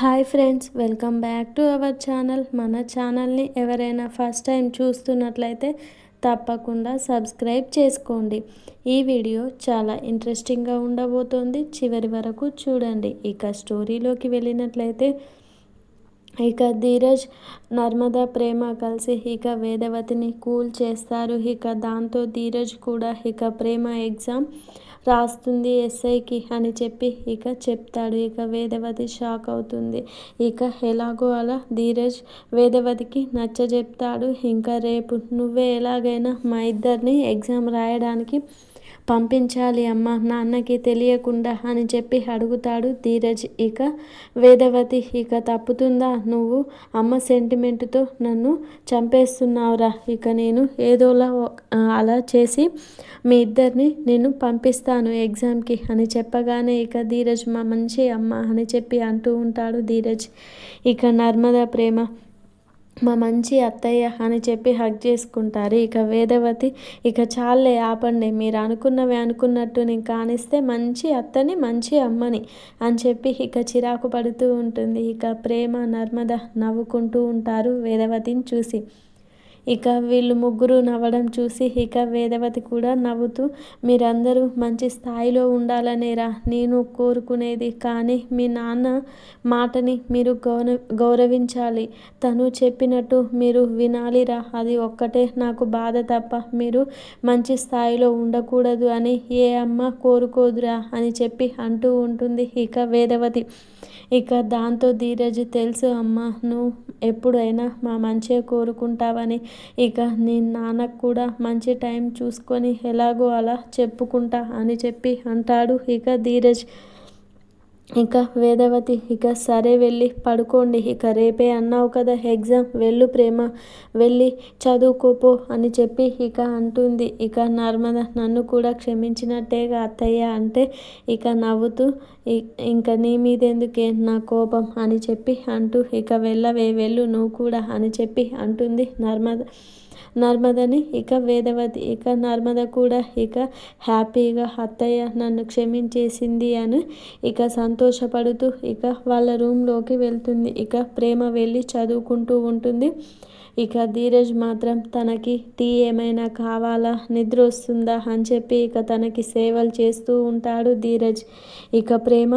Hi friends welcome back to our channel. మన ఛానల్ని ఎవరైనా ఫస్ట్ టైం చూస్తున్నట్లయితే తప్పకుండా సబ్స్క్రైబ్ చేసుకోండి. ఈ వీడియో చాలా ఇంట్రెస్టింగ్గా ఉండబోతోంది. చివరి వరకు చూడండి. ఇక స్టోరీలోకి వెళ్ళినట్లయితే ఇక ధీరజ్ నర్మదా ప్రేమ కలిసి ఇక వేదవతిని కూల్ చేస్తారు. ఇక దాంతో ధీరజ్ కూడా ఇక ప్రేమ ఎగ్జామ్ రాస్తుంది ఎస్ఐకి అని చెప్పి ఇక చెప్తాడు. ఇక వేదవతి షాక్ అవుతుంది. ఇక ఎలాగో అలా ధీరజ్ వేదవతికి నచ్చ చెప్తాడు ఇంకా రేపు నువ్వే ఎలాగైనా మా ఇద్దరిని ఎగ్జామ్ రాయడానికి పంపించాలి అమ్మ నాన్నకి తెలియకుండా అని చెప్పి అడుగుతాడు ధీరజ్. ఇక వేదవతి ఇక తప్పుతుందా? నువ్వు అమ్మ సెంటిమెంట్తో నన్ను చంపేస్తున్నావురా. ఇక నేను ఏదోలా అలా చేసి మీ ఇద్దరిని నేను పంపిస్తాను ఎగ్జామ్కి అని చెప్పగానే ఇక ధీరజ్ మా మంచి అమ్మ అని చెప్పి అంటూ ఉంటాడు ధీరజ్. ఇక నర్మదా ప్రేమ మా మంచి అత్తయ్య అని చెప్పి హక్ చేసుకుంటారు. ఇక వేదవతి ఇక చాలే ఆపండి మీరు అనుకున్నవి అనుకున్నట్టు నేను కానిస్తే మంచి అత్తని మంచి అమ్మని అని చెప్పి ఇక చిరాకు పడుతూ ఉంటుంది. ఇక ప్రేమ నర్మద నవ్వుకుంటూ ఉంటారు వేదవతిని చూసి. ఇక వీళ్ళు ముగ్గురు నవ్వడం చూసి ఇక వేదవతి కూడా నవ్వుతూ మీరందరూ మంచి స్థాయిలో ఉండాలనేరా నేను కోరుకునేది. కానీ మీ నాన్న మాటని మీరు గౌరవ గౌరవించాలి. తను చెప్పినట్టు మీరు వినాలిరా. అది ఒక్కటే నాకు బాధ తప్ప మీరు మంచి స్థాయిలో ఉండకూడదు అని ఏ అమ్మ కోరుకోదురా అని చెప్పి అంటూ ఉంటుంది ఇక వేదవతి. ఇక దాంతో ధీరజ్ తెలుసు అమ్మ నువ్వు ఎప్పుడైనా మా మంచిగా కోరుకుంటావని. ఇక నీ నాన్నకు కూడా మంచి టైం చూసుకొని ఎలాగో అలా చెప్పుకుంటా అని చెప్పి అంటాడు ఇక ధీరజ్. ఇక వేదవతి ఇక సరే వెళ్ళి పడుకోండి. ఇక రేపే అన్నావు కదా ఎగ్జామ్. వెళ్ళు ప్రేమ. వెళ్ళి చదువుకోపో అని చెప్పి ఇక అంటుంది. ఇక నర్మద నన్ను కూడా క్షమించినట్టేగా అత్తయ్య అంటే ఇక నవ్వుతూ ఇంక నీ మీదెందుకే నా కోపం అని చెప్పి అంటూ ఇక వెళ్ళవే వెళ్ళు నువ్వు కూడా అని చెప్పి అంటుంది నర్మద. నర్మదని ఇక వేదవతి ఇక నర్మద కూడా ఇక హ్యాపీగా అత్తయ్య నన్ను క్షమించేసింది అని ఇక సంతోషపడుతూ ఇక వాళ్ళ రూమ్లోకి వెళ్తుంది. ఇక ప్రేమ వెళ్ళి చదువుకుంటూ ఉంటుంది. ఇక ధీరజ్ మాత్రం తనకి టీ ఏమైనా కావాలా నిద్ర వస్తుందా అని చెప్పి ఇక తనకి సేవలు చేస్తూ ఉంటాడు ధీరజ్. ఇక ప్రేమ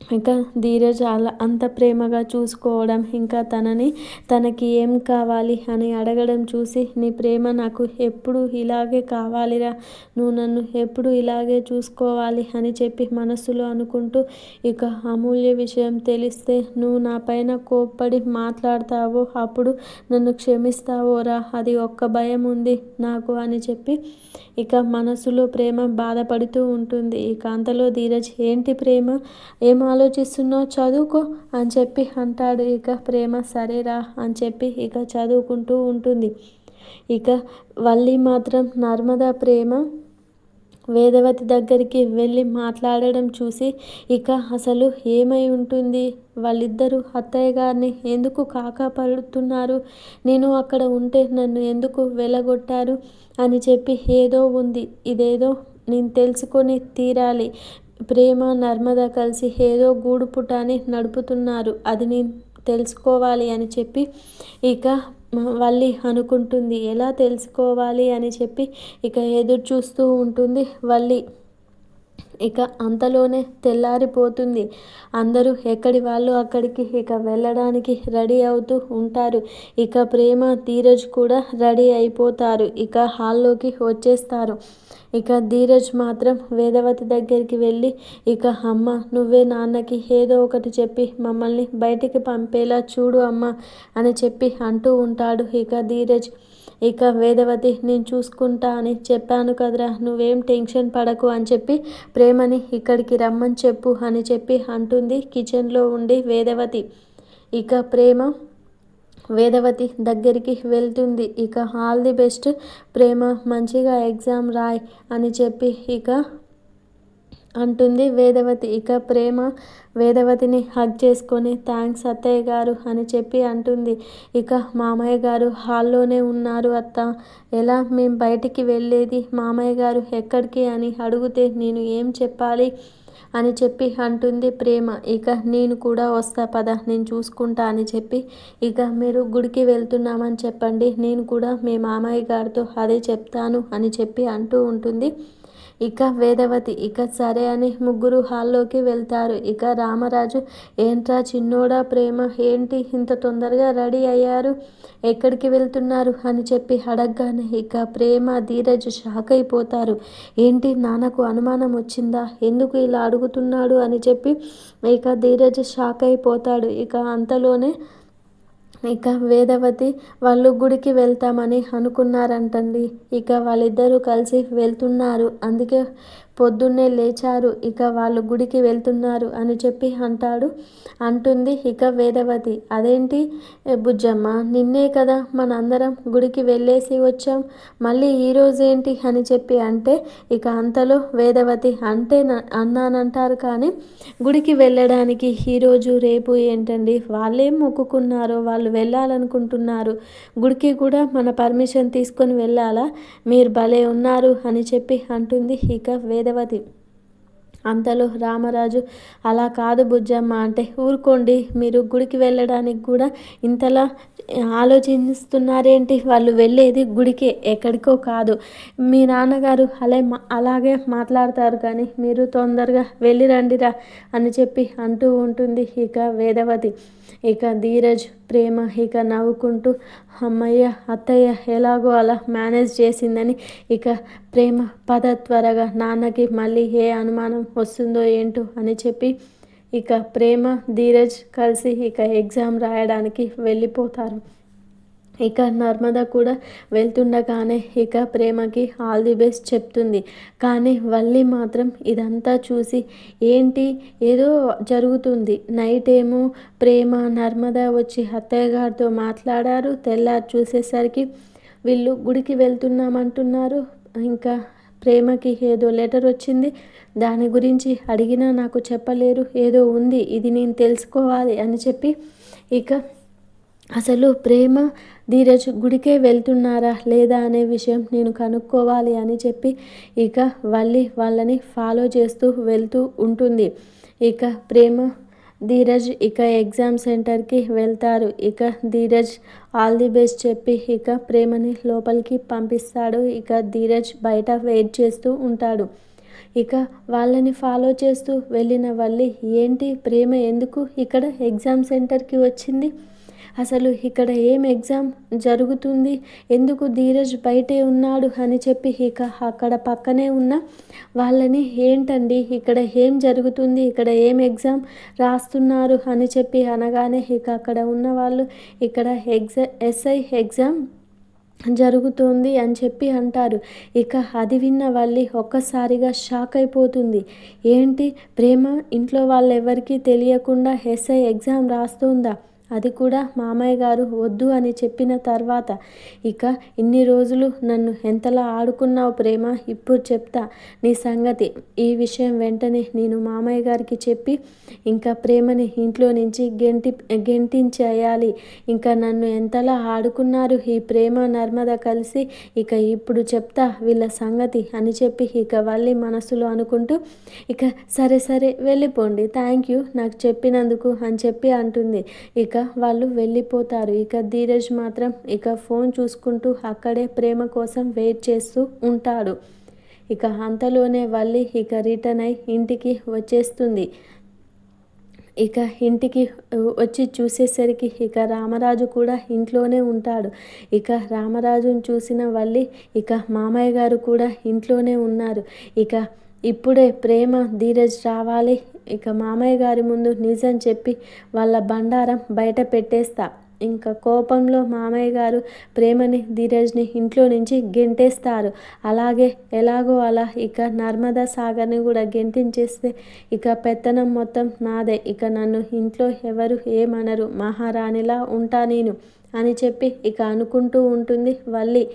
ఇంకా ధీరజ్ అలా అంత ప్రేమగా చూసుకోవడం ఇంకా తనని తనకి ఏం కావాలి అని అడగడం చూసి నీ ప్రేమ నాకు ఎప్పుడు ఇలాగే కావాలిరా నువ్వు నన్ను ఎప్పుడు ఇలాగే చూసుకోవాలి అని చెప్పి మనస్సులో అనుకుంటూ ఇక అమూల్య విషయం తెలిస్తే నువ్వు నా పైన కోప్పడి మాట్లాడతావో అప్పుడు నన్ను క్షమిస్తావోరా అది ఒక్క భయం ఉంది నాకు అని చెప్పి ఇక మనసులో ప్రేమ బాధపడుతూ ఉంటుంది. ఇక అంతలో ధీరజ్ ఏంటి ప్రేమ? ఏం ఆలోచిస్తున్నావు చదువుకో అని చెప్పి అంటాడు. ఇక ప్రేమ సరేరా అని చెప్పి ఇక చదువుకుంటూ ఉంటుంది. ఇక వల్లి మాత్రం నర్మదా ప్రేమ వేదవతి దగ్గరికి వెళ్ళి మాట్లాడడం చూసి ఇక అసలు ఏమై ఉంటుంది? వాళ్ళిద్దరూ అత్తయ్య గారిని ఎందుకు కాకాపడుతున్నారు నేను అక్కడ ఉంటే నన్ను ఎందుకు వెళ్ళగొట్టారు అని చెప్పి ఏదో ఉంది. ఇదేదో నేను తెలుసుకొని తీరాలి. ప్రేమ నర్మద కలిసి ఏదో గూడు పుటాని నడుపుతున్నారు. అది నేను తెలుసుకోవాలి అని చెప్పి ఇక వల్లి అనుకుంటుంది. ఎలా తెలుసుకోవాలి అని చెప్పి ఇక ఎదురు చూస్తూ ఉంటుంది. వల్లి ఇక అంతలోనే తెల్లారిపోతుంది. అందరూ ఎక్కడి వాళ్ళు అక్కడికి ఇక వెళ్ళడానికి రెడీ అవుతూ ఉంటారు. ఇక ప్రేమ ధీరజ్ కూడా రెడీ అయిపోతారు. ఇక హాల్లోకి వచ్చేస్తారు. ఇక ధీరజ్ మాత్రం వేదవతి దగ్గరికి వెళ్ళి ఇక అమ్మ నువ్వే నాన్నకి ఏదో ఒకటి చెప్పి మమ్మల్ని బయటికి పంపేలా చూడు అమ్మ అని చెప్పి అంటూ ఉంటాడు ఇక ధీరజ్. ఇక వేదవతి నేను చూసుకుంటా అని చెప్పాను కదరా. నువ్వేం టెన్షన్ పడకు అని చెప్పి ప్రేమని ఇక్కడికి రమ్మని చెప్పు అని చెప్పి అంటుంది కిచెన్లో ఉండి వేదవతి. ఇక ప్రేమ వేదవతి దగ్గరికి వెళ్తుంది. ఇక ఆల్ ది బెస్ట్ ప్రేమ మంచిగా ఎగ్జామ్ రాయ్ అని చెప్పి ఇక అంటుంది వేదవతి. ఇక ప్రేమ వేదవతిని హగ్ చేసుకొని థ్యాంక్స్ అత్తయ్య గారు అని చెప్పి అంటుంది. ఇక మామయ్య గారు హాల్లోనే ఉన్నారు అత్త. ఎలా? మేము బయటికి వెళ్ళేది? మామయ్య గారు ఎక్కడికి అని అడిగితే నేను ఏం చెప్పాలి అని చెప్పి అంటుంది ప్రేమ. ఇక నేను కూడా వస్తా పద నేను చూసుకుంటా అని చెప్పి ఇక మీరు గుడికి వెళ్తున్నామని చెప్పండి. నేను కూడా మీ మామయ్య గారితో అదే చెప్తాను అని చెప్పి అంటూ ఉంటుంది. ఇక వేదవతి ఇక సరే అని ముగ్గురు హాల్లోకి వెళ్తారు. ఇక రామరాజు ఏంట్రా చిన్నోడా ప్రేమ? ఏంటి ఇంత తొందరగా రెడీ అయ్యారు? ఎక్కడికి వెళ్తున్నారు? అని చెప్పి అడగగానే ఇక ప్రేమ ధీరజ్ షాక్ అయిపోతారు. ఏంటి నాన్నకు అనుమానం వచ్చిందా? ఎందుకు ఇలా అడుగుతున్నాడు? అని చెప్పి ఇక ధీరజ్ షాక్ అయిపోతాడు. ఇక అంతలోనే ఇక వేదవతి వాళ్ళు గుడికి వెళ్తామని అనుకున్నారంటండి. ఇక వాళ్ళిద్దరూ కలిసి వెళ్తున్నారు. అందుకే పొద్దున్నే లేచారు. ఇక వాళ్ళు గుడికి వెళ్తున్నారు అని చెప్పి అంటాడు. అంటుంది ఇక వేదవతి. అదేంటి బుజ్జమ్మ? నిన్నే కదా మనందరం గుడికి వెళ్ళేసి వచ్చాం. మళ్ళీ ఈరోజు ఏంటి అని చెప్పి అంటే ఇక అంతలో వేదవతి అంటే అన్నానంటారు కానీ గుడికి వెళ్ళడానికి ఈరోజు రేపు ఏంటండి? వాళ్ళేం మొక్కుకున్నారో వాళ్ళు వెళ్ళాలనుకుంటున్నారు. గుడికి కూడా మన పర్మిషన్ తీసుకొని వెళ్ళాలా? మీరు భలే ఉన్నారు అని చెప్పి అంటుంది ఇక వేద వేదవతి అంతలో రామరాజు అలా కాదు బుజ్జమ్మ అంటే ఊరుకోండి మీరు గుడికి వెళ్ళడానికి కూడా ఇంతలా ఆలోచిస్తున్నారేంటి? వాళ్ళు వెళ్ళేది గుడికే ఎక్కడికో కాదు. మీ నాన్నగారు అలా అలాగే మాట్లాడతారు కానీ మీరు తొందరగా వెళ్ళి రండిరా అని చెప్పి అంటూ ఉంటుంది ఇక వేదవతి. ఇక ధీరజ్ ప్రేమ ఇక నవ్వుకుంటూ అమ్మయ్య అత్తయ్య ఎలాగో అలా మేనేజ్ చేసిందని ఇక ప్రేమ పద త్వరగా నాన్నకి మళ్ళీ ఏ అనుమానం వస్తుందో ఏంటో అని చెప్పి ఇక ప్రేమ ధీరజ్ కలిసి ఇక ఎగ్జామ్ రాయడానికి వెళ్ళిపోతారు. ఇక నర్మద కూడా వెళ్తుండగానే ఇక ప్రేమకి ఆల్ ది బెస్ట్ చెప్తుంది. కానీ వల్లి మాత్రం ఇదంతా చూసి ఏంటి? ఏదో జరుగుతుంది. నైట్ ఏమో ప్రేమ నర్మద వచ్చి అత్తయ్య గారితో మాట్లాడారు. తెల్లారు చూసేసరికి వీళ్ళు గుడికి వెళ్తున్నామంటున్నారు. ఇంకా ప్రేమకి ఏదో లెటర్ వచ్చింది. దాని గురించి అడిగినా నాకు చెప్పలేరు. ఏదో ఉంది. ఇది నేను తెలుసుకోవాలి అని చెప్పి ఇక అసలు ప్రేమ ధీరజ్ గుడికే వెళ్తున్నారా లేదా అనే విషయం నేను కనుక్కోవాలి అని చెప్పి ఇక వల్లి వాళ్ళని ఫాలో చేస్తూ వెళ్తూ ఉంటుంది. ఇక ప్రేమ ధీరజ్ ఇక ఎగ్జామ్ సెంటర్కి వెళ్తారు. ఇక ధీరజ్ ఆల్ ది బెస్ట్ చెప్పి ఇక ప్రేమని లోపలికి పంపిస్తాడు. ఇక ధీరజ్ బయట వెయిట్ చేస్తూ ఉంటాడు. ఇక వాళ్ళని ఫాలో చేస్తూ వెళ్ళిన వల్లి ఏంటి ప్రేమ ఎందుకు ఇక్కడ ఎగ్జామ్ సెంటర్కి వచ్చింది? అసలు ఇక్కడ ఏం ఎగ్జామ్ జరుగుతుంది? ఎందుకు ధీరజ్ బయటే ఉన్నాడు అని చెప్పి ఇక అక్కడ పక్కనే ఉన్న వాళ్ళని ఏంటండి ఇక్కడ ఏం జరుగుతుంది? ఇక్కడ ఏం ఎగ్జామ్ రాస్తున్నారు అని చెప్పి అనగానే ఇక అక్కడ ఉన్న వాళ్ళు ఇక్కడ ఎగ్జా ఎస్ఐ ఎగ్జామ్ జరుగుతోంది అని చెప్పి అంటారు. ఇక అది విన్న వాళ్ళి ఒక్కసారిగా షాక్ అయిపోతుంది. ఏంటి ప్రేమ? ఇంట్లో వాళ్ళెవరికీ తెలియకుండా ఎస్ఐ ఎగ్జామ్ రాస్తుందా? అది కూడా మామయ్య గారు వద్దు అని చెప్పిన తర్వాత ఇక ఇన్ని రోజులు నన్ను ఎంతలా ఆడుకున్నావు ప్రేమ ఇప్పుడు చెప్తా నీ సంగతి. ఈ విషయం వెంటనే నేను మామయ్య గారికి చెప్పి ఇంకా ప్రేమని ఇంట్లో నుంచి గెంటి గెంటించేయాలి. ఇంకా నన్ను ఎంతలా ఆడుకున్నారు ఈ ప్రేమ నర్మద కలిసి ఇక ఇప్పుడు చెప్తా వీళ్ళ సంగతి అని చెప్పి ఇక వల్లి మనసులో అనుకుంటూ ఇక సరే సరే వెళ్ళిపోండి థ్యాంక్ యూ నాకు చెప్పినందుకు అని చెప్పి అంటుంది. ఇక ఇక వాళ్ళు వెళ్ళిపోతారు. ఇక ధీరజ్ మాత్రం ఇక ఫోన్ చూసుకుంటూ అక్కడే ప్రేమ కోసం వెయిట్ చేస్తూ ఉంటాడు. ఇక అంతలోనే వల్లి ఇక రిటర్న్ అయి ఇంటికి వచ్చేస్తుంది. ఇక ఇంటికి వచ్చి చూసేసరికి ఇక రామరాజు కూడా ఇంట్లోనే ఉంటాడు. ఇక రామరాజును చూసిన వల్లి ఇక మామయ్య గారు కూడా ఇంట్లోనే ఉన్నారు. ఇక ఇప్పుడే ప్రేమ ధీరజ్ రావాలి. ఇక మామయ్య గారి ముందు నిజం చెప్పి వాళ్ళ బండారం బయట పెట్టేస్తా. ఇంకా కోపంలో మామయ్య గారు ప్రేమని ధీరజ్ని ఇంట్లో నుంచి గెంటేస్తారు. అలాగే ఎలాగో అలా ఇక నర్మదా సాగర్ని కూడా గెంటించేస్తే ఇక పెత్తనం మొత్తం నాదే. ఇక నన్ను ఇంట్లో ఎవరు ఏమనరు. మహారాణిలా ఉంటా నేను అని చెప్పి ఇక అనుకుంటూ ఉంటుంది వల్లి.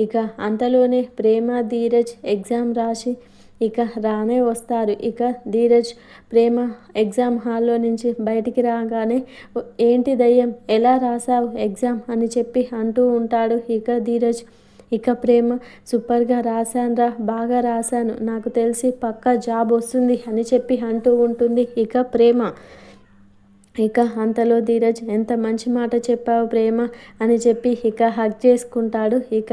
ఇక అంతలోనే ప్రేమ ధీరజ్ ఎగ్జామ్ రాసి ఇక రానే వస్తారు. ఇక ధీరజ్ ప్రేమ ఎగ్జామ్ హాల్లో నుంచి బయటికి రాగానే ఏంటి దయ్యం? ఎలా రాసావు ఎగ్జామ్? అని చెప్పి అంటూ ఉంటాడు ఇక ధీరజ్. ఇక ప్రేమ సూపర్గా రాశానురా బాగా రాశాను. నాకు తెలిసి పక్కా జాబ్ వస్తుంది అని చెప్పి అంటూ ఉంటుంది ఇక ప్రేమ. ఇక అంతలో ధీరజ్ ఎంత మంచి మాట చెప్పావు ప్రేమ అని చెప్పి ఇక హక్ చేసుకుంటాడు. ఇక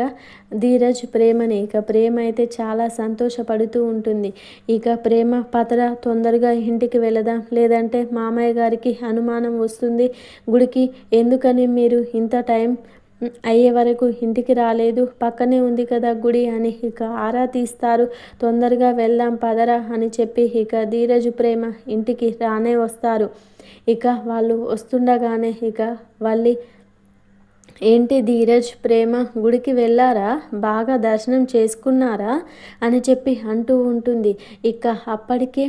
ధీరజ్ ప్రేమని ఇక ప్రేమ అయితే చాలా సంతోషపడుతూ ఉంటుంది. ఇక ప్రేమ పతర తొందరగా ఇంటికి వెళదాం. లేదంటే మామయ్య గారికి అనుమానం వస్తుంది గుడికి. ఎందుకని మీరు ఇంత టైం అయ్యే వరకు ఇంటికి రాలేదు. పక్కనే ఉంది కదా గుడి అని ఇక ఆరా తీస్తారు. తొందరగా వెళ్దాం పదరా అని చెప్పి ఇక ధీరజు ప్రేమ ఇంటికి రానే వస్తారు. ఇక వాళ్ళు వస్తుండగానే ఇక వాళ్ళి ఏంటి ధీరజ్ ప్రేమ గుడికి వెళ్ళారా? బాగా దర్శనం చేసుకున్నారా? అని చెప్పి అంటూ ఉంటుంది. ఇక అప్పటికే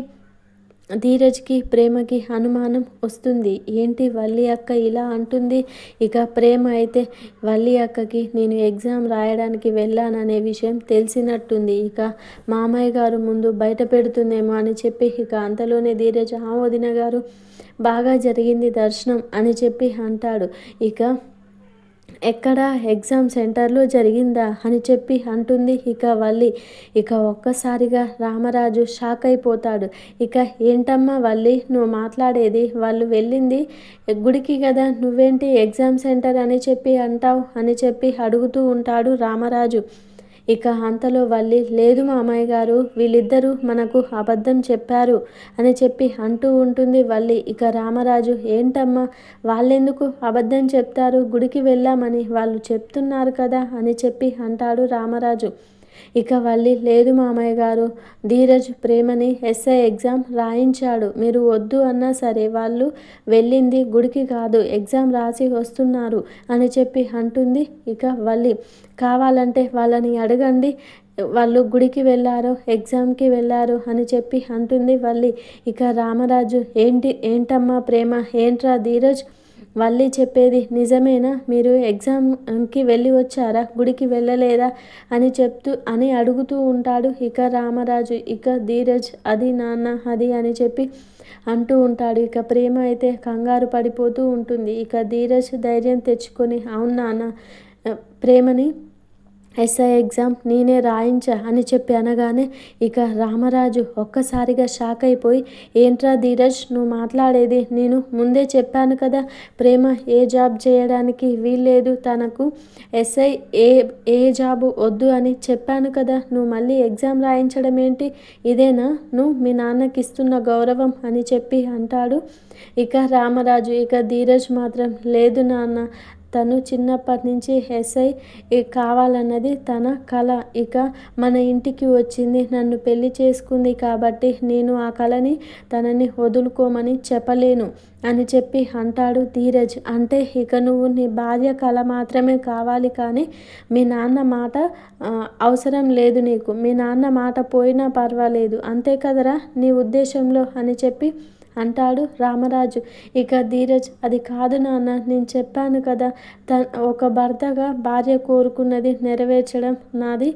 ధీరజ్కి ప్రేమకి అనుమానం వస్తుంది. ఏంటి వల్లి అక్క ఇలా అంటుంది? ఇక ప్రేమ అయితే వల్లి అక్కకి నేను ఎగ్జామ్ రాయడానికి వెళ్ళాననే విషయం తెలిసినట్టుంది. ఇక మామయ్య గారు ముందు బయట పెడుతుందేమో అని చెప్పి ఇక అంతలోనే ధీరజ్ ఆ వదిన గారు బాగా జరిగింది దర్శనం అని చెప్పి అంటాడు. ఇక ఎక్కడ ఎగ్జామ్ సెంటర్లో జరిగిందా అని చెప్పి అంటుంది. ఇక వల్లి ఇక ఒక్కసారిగా రామరాజు షాక్ అయిపోతాడు. ఇక ఏంటమ్మా వల్లి నువ్వు మాట్లాడేది? వాళ్ళు వెళ్ళింది గుడికి కదా నువ్వేంటి ఎగ్జామ్ సెంటర్ అని చెప్పి అంటావు? అని చెప్పి అడుగుతూ ఉంటాడు రామరాజు. ఇక అంతలో వల్లి లేదు మామయ్య గారు వీళ్ళిద్దరూ మనకు అబద్ధం చెప్పారు అని చెప్పి అంటూ ఉంటుంది వల్లి. ఇక రామరాజు ఏంటమ్మా వాళ్ళెందుకు అబద్ధం చెప్తారు? గుడికి వెళ్ళామని వాళ్ళు చెప్తున్నారు కదా అని చెప్పి అంటాడు రామరాజు. ఇక వల్లి లేదు మామయ్య గారు ధీరజ్ ప్రేమని ఎస్ఐ ఎగ్జామ్ రాయించాడు. మీరు వద్దు అన్నా సరే వాళ్ళు వెళ్ళింది గుడికి కాదు ఎగ్జామ్ రాసి వస్తున్నారు అని చెప్పి అంటుంది ఇక వల్లి. కావాలంటే వాళ్ళని అడగండి వాళ్ళు గుడికి వెళ్ళారు ఎగ్జామ్కి వెళ్ళారు అని చెప్పి అంటుంది వల్లి. ఇక రామరాజు ఏంటి ఏంటమ్మా ప్రేమ? ఏంట్రా ధీరజ్? వల్లి చెప్పేది నిజమేనా? మీరు ఎగ్జామ్కి వెళ్ళి వచ్చారా? గుడికి వెళ్ళలేదా? అని చెప్తూ అని అడుగుతూ ఉంటాడు. ఇక రామరాజు ఇక ధీరజ్ అది నాన్న అది అని చెప్పి అంటూ ఉంటాడు. ఇక ప్రేమ అయితే కంగారు పడిపోతూ ఉంటుంది. ఇక ధీరజ్ ధైర్యం తెచ్చుకొని అవును నాన్న ప్రేమని ఎస్ఐ ఎగ్జామ్ నేనే రాయించా అని చెప్పి అనగానే ఇక రామరాజు ఒక్కసారిగా షాక్ అయిపోయి ఏంట్రా ధీరజ్ నువ్వు మాట్లాడేది నేను ముందే చెప్పాను కదా ప్రేమ ఏ జాబ్ చేయడానికి వీల్లేదు తనకు. ఎస్ఐ ఏ ఏ జాబు వద్దు అని చెప్పాను కదా నువ్వు మళ్ళీ ఎగ్జామ్ రాయించడం ఏంటి? ఇదేనా? నువ్వు మీ నాన్నకి ఇస్తున్న గౌరవం అని చెప్పి అంటాడు. ఇక రామరాజు ఇక ధీరజ్ మాత్రం లేదు నాన్న తను చిన్నప్పటి నుంచి ఎస్ఐ కావాలన్నది తన కళ ఇక మన ఇంటికి వచ్చింది నన్ను పెళ్ళి చేసుకుంది కాబట్టి నేను ఆ కళని తనని వదులుకోమని చెప్పలేను అని చెప్పి అంటాడు ధీరజ్. అంటే ఇక నువ్వు నీ భార్య కళ మాత్రమే కావాలి కానీ మీ నాన్న మాట అవసరం లేదు నీకు. మీ నాన్న మాట పోయినా పర్వాలేదు. అంతే కదరా నీ ఉద్దేశంలో అని చెప్పి అంటాడు రామరాజు. ఇక ధీరజ్ అది కాదు నాన్న నేను చెప్పాను కదా త ఒక భర్తగా భార్య కోరుకున్నది నెరవేర్చడం నాది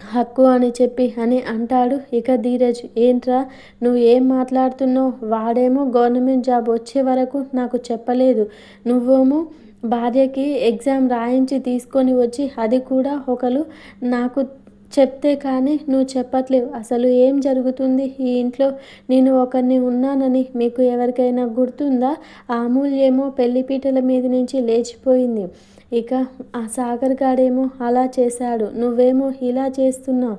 హక్కు అని చెప్పి అని అంటాడు. ఇక ధీరజ్ ఏంట్రా నువ్వు ఏం మాట్లాడుతున్నావు? వాడేమో గవర్నమెంట్ జాబ్ వచ్చే వరకు నాకు చెప్పలేదు. నువ్వేమో భార్యకి ఎగ్జామ్ రాయించి తీసుకొని వచ్చి అది కూడా ఒకరు నాకు చెప్తే కానీ నువ్వు చెప్పట్లేవు. అసలు ఏం జరుగుతుంది? ఈ ఇంట్లో నేను ఒకరిని ఉన్నానని మీకు ఎవరికైనా గుర్తుందా? ఆ అమూల్యేమో పెళ్ళిపీటల మీద నుంచి లేచిపోయింది. ఇక ఆ సాగర్ గాడేమో అలా చేశాడు. నువ్వేమో ఇలా చేస్తున్నావు.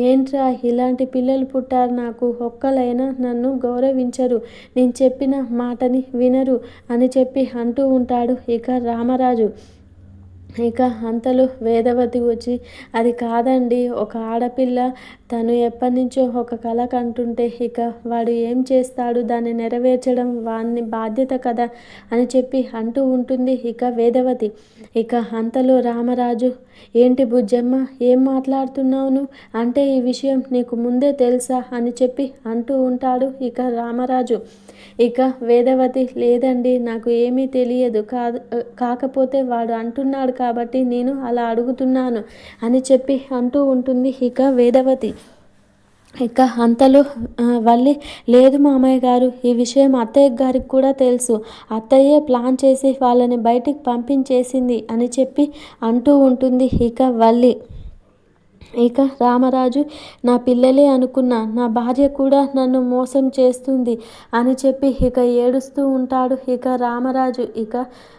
ఏంట్రా ఇలాంటి పిల్లలు పుట్టారు నాకు? ఒక్కలైనా నన్ను గౌరవించరు. నేను చెప్పిన మాటని వినరు అని చెప్పి అంటూ ఉంటాడు ఇక రామరాజు. ఇక అంతలో వేదవతి వచ్చి అది కాదండి ఒక ఆడపిల్ల. తను ఎప్పటి నుంచో ఒక కళ కంటుంటే ఇక వాడు ఏం చేస్తాడు? దాన్ని నెరవేర్చడం వాని బాధ్యత కదా? అని చెప్పి అంటూ ఉంటుంది ఇక వేదవతి. ఇక అంతలో రామరాజు ఏంటి బుజ్జమ్మ ఏం మాట్లాడుతున్నావును? అంటే ఈ విషయం నీకు ముందే తెలుసా? అని చెప్పి అంటూ ఉంటాడు ఇక రామరాజు. ఇక వేదవతి లేదండి నాకు ఏమీ తెలియదు. కాదు కాకపోతే వాడు అంటున్నాడు కాబట్టి నేను అలా అడుగుతున్నాను అని చెప్పి అంటూ ఉంటుంది ఇక వేదవతి. ఇక అంతలో వల్లి లేదు మామయ్య గారు ఈ విషయం అత్తయ్య గారికి కూడా తెలుసు. అత్తయ్యే ప్లాన్ చేసి వాళ్ళని బయటికి పంపించేసింది అని చెప్పి అంటూ ఉంటుంది ఇక వల్లి. ఇక రామరాజు నా పిల్లలే అనుకున్నా నా భార్య కూడా నన్ను మోసం చేస్తుంది అని చెప్పి ఇక ఏడుస్తూ ఉంటాడు ఇక రామరాజు. ఇక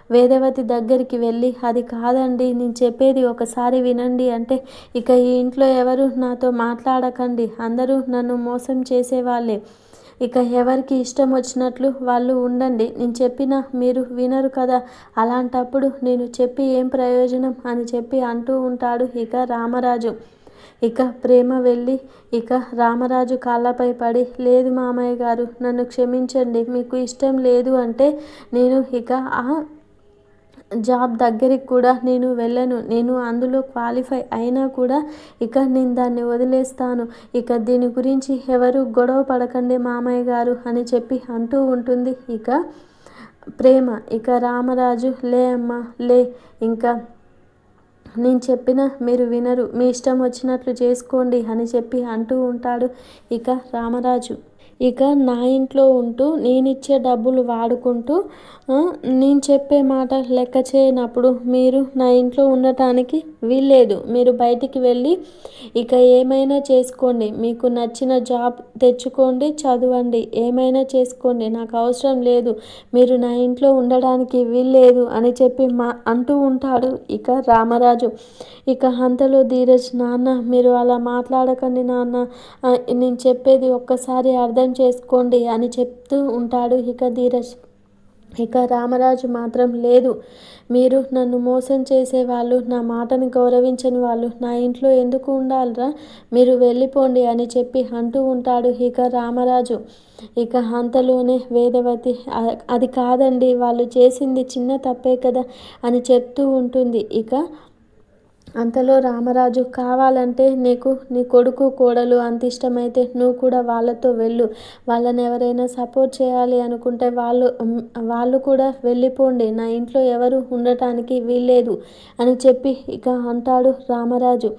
వేదవతి దగ్గరికి వెళ్ళి అది కాదండి నేను చెప్పేది ఒకసారి వినండి అంటే ఇక ఈ ఇంట్లో ఎవరు నాతో మాట్లాడకండి అందరూ నన్ను మోసం చేసేవాళ్ళే. ఇక ఎవరికి ఇష్టం వచ్చినట్లు వాళ్ళు ఉండండి నేను చెప్పిన మీరు వినరు కదా అలాంటప్పుడు నేను చెప్పి ఏం ప్రయోజనం అని చెప్పి అంటూ ఉంటాడు ఇక రామరాజు. ఇక ప్రేమ వెళ్ళి ఇక రామరాజు కాళ్ళపై పడి లేదు మామయ్య గారు నన్ను క్షమించండి మీకు ఇష్టం లేదు అంటే నేను ఇక ఆ జాబ్ దగ్గరికి కూడా నేను వెళ్ళను. నేను అందులో క్వాలిఫై అయినా కూడా ఇక నేను దాన్ని వదిలేస్తాను. ఇక దీని గురించి ఎవరు గొడవ పడకండి మామయ్య గారు అని చెప్పి అంటూ ఉంటుంది ఇక ప్రేమ. ఇక రామరాజు లే అమ్మ లే ఇంకా నేను చెప్పిన మీరు వినరు. మీ ఇష్టం వచ్చినట్లు చేసుకోండి అని చెప్పి అంటూ ఉంటాడు ఇక రామరాజు. ఇక నా ఇంట్లో ఉంటూ నేను ఇచ్చే డబ్బులు వాడుకుంటూ నేను చెప్పే మాట లెక్క చేయనప్పుడు మీరు నా ఇంట్లో ఉండటానికి వీల్లేదు. మీరు బయటికి వెళ్ళి ఇక ఏమైనా చేసుకోండి. మీకు నచ్చిన జాబ్ తెచ్చుకోండి చదవండి. ఏమైనా చేసుకోండి. నాకు అవసరం లేదు. మీరు నా ఇంట్లో ఉండడానికి వీల్లేదు అని చెప్పి మా అంటూ ఉంటాడు ఇక రామరాజు. ఇక అంతలో ధీరజ్ నాన్న మీరు అలా మాట్లాడకండి నాన్న. నేను చెప్పేది ఒక్కసారి అర్థం చేసుకోండి అని చెప్తూ ఉంటాడు ఇక ధీరజ్. ఇక రామరాజు మాత్రం లేదు. మీరు నన్ను మోసం చేసేవాళ్ళు నా మాటను గౌరవించని వాళ్ళు నా ఇంట్లో ఎందుకు ఉండాలరా? మీరు వెళ్ళిపోండి అని చెప్పి అంటూ ఉంటాడు ఇక రామరాజు. ఇక అంతలోనే వేదవతి అది కాదండి వాళ్ళు చేసింది చిన్న తప్పే కదా అని చెప్తూ ఉంటుంది. ఇక అంతలో రామరాజు కావాలంటే నీకు నీ కొడుకు కోడలు అంత ఇష్టమైతే నువ్వు కూడా వాళ్ళతో వెళ్ళు. వాళ్ళని ఎవరైనా సపోర్ట్ చేయాలి అనుకుంటే వాళ్ళు వాళ్ళు కూడా వెళ్ళిపోండి. నా ఇంట్లో ఎవరు ఉండటానికి వీల్లేదు అని చెప్పి ఇక అంటాడు రామరాజు.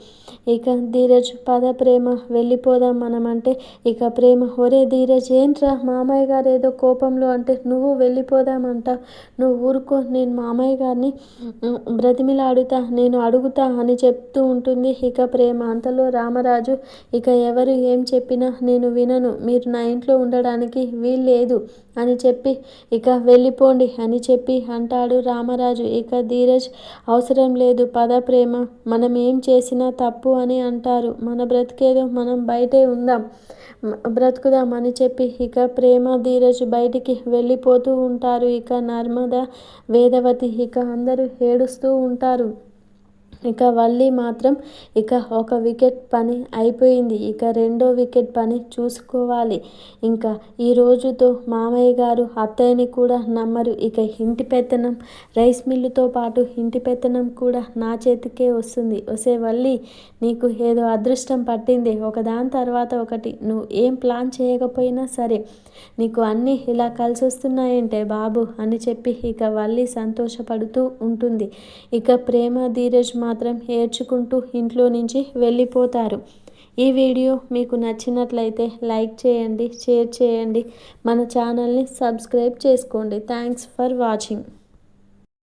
ఇక ధీరజ్ పద ప్రేమ వెళ్ళిపోదాం మనం అంటే ఇక ప్రేమ ఒరే ధీరజ్ ఏంట్రా? మామయ్య గారు ఏదో కోపంలో అంటే నువ్వు వెళ్ళిపోదామంట నువ్వు ఊరుకో నేను మామయ్య గారిని బ్రతిమిలాడుతా నేను అడుగుతా అని చెప్తూ ఉంటుంది. ఇక ప్రేమ. అంతలో రామరాజు ఇక ఎవరు ఏం చెప్పినా నేను వినను. మీరు నా ఇంట్లో ఉండడానికి వీల్లేదు అని చెప్పి ఇక వెళ్ళిపోండి అని చెప్పి అంటాడు రామరాజు. ఇక ధీరజ్ అవసరం లేదు. పద ప్రేమ. మనం ఏం చేసినా తప్పు అని అంటారు. మన బ్రతికేదో మనం బయటే ఉందాం. బ్రతుకుదాం అని చెప్పి ఇక ప్రేమ ధీరజ్ బయటికి వెళ్ళిపోతూ ఉంటారు. ఇక నర్మద వేదవతి ఇక అందరూ ఏడుస్తూ ఉంటారు. ఇక వల్లీ మాత్రం ఇక ఒక వికెట్ పని అయిపోయింది. ఇక రెండో వికెట్ పని చూసుకోవాలి. ఇంకా ఈ రోజుతో మామయ్య గారు అత్తయ్యని కూడా నమ్మరు. ఇక ఇంటి పెత్తనం రైస్ మిల్లుతో పాటు ఇంటి పెత్తనం కూడా నా చేతికే వస్తుంది. వసే వల్లి నీకు ఏదో అదృష్టం పట్టింది. ఒకదాని తర్వాత ఒకటి. నువ్వు ఏం ప్లాన్ చేయకపోయినా సరే నీకు అన్నీ ఇలా కలిసి వస్తున్నాయంటే బాబు అని చెప్పి ఇక వల్లి సంతోషపడుతూ ఉంటుంది. ఇక ప్రేమ ధీరజ్ మా మాత్రం ఏడ్చుకుంటూ ఇంట్లో నుంచి వెళ్ళిపోతారు. ఈ వీడియో మీకు నచ్చినట్లయితే లైక్ చేయండి షేర్ చేయండి. మన ఛానల్ని సబ్స్క్రైబ్ చేసుకోండి. Thanks for watching.